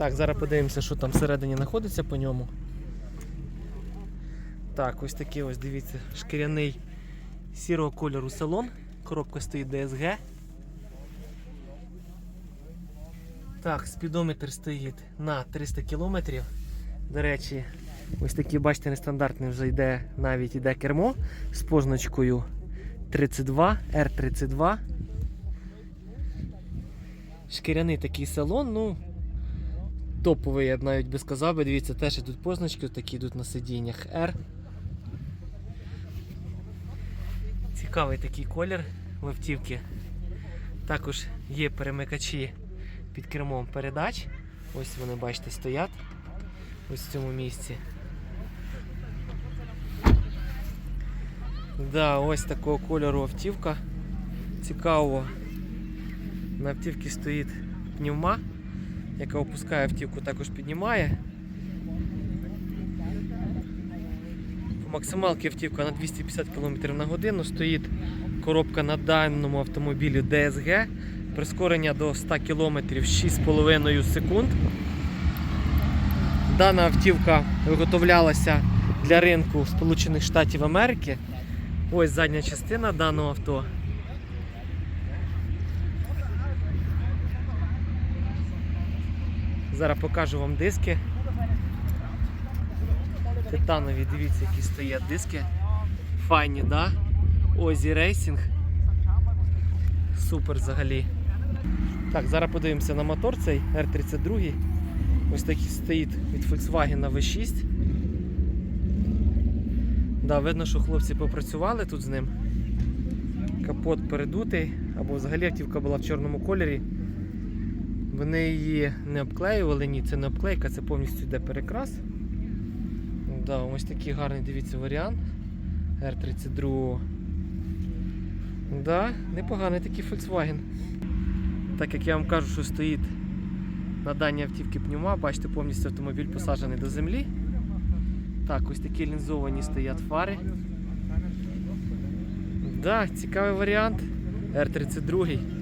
Так, зараз подивимося, що там всередині знаходиться по ньому. Так, ось такий ось, дивіться, шкіряний сірого кольору салон. Коробка стоїть DSG. Так, спідометр стоїть на 300 км. До речі, ось такий, бачите, нестандартний вже йде, навіть йде кермо з позначкою 32, R32. Шкіряний такий салон, ну, топовий, я навіть би сказав, би, дивіться, теж йдуть позначки, такі йдуть на сидіннях R. Цікавий такий колір в автівки. Також є перемикачі під кермом передач. Ось вони, бачите, стоять ось в цьому місці. Да, ось такого кольору автівка. Цікаво. На автівці стоїть пневма, яка опускає автівку, також піднімає. По максималці автівка на 250 км на годину стоїть коробка на даному автомобілі DSG. Прискорення до 100 км 6,5 секунд. Дана автівка виготовлялася для ринку Сполучених Штатів Америки. Ось задня частина даного авто. Зараз покажу вам диски. Титанові, дивіться, які стоять диски. Файні, да? Озі Racing. Супер взагалі. Так, зараз подивимося на мотор цей R32. Ось такий стоїть від Volkswagen V6. Да, видно, що хлопці попрацювали тут з ним. Капот передутий, або взагалі автівка була в чорному кольорі. Вони її не обклеювали, ні, це не обклейка, це повністю йде перекрас. Да, ось такий гарний, дивіться, варіант R32. Да, непоганий такий Volkswagen. Так як я вам кажу, що стоїть на даній автівці пневма, бачите, повністю автомобіль посаджений до землі. Так, ось такі лінзовані стоять фари. Да, цікавий варіант. R32.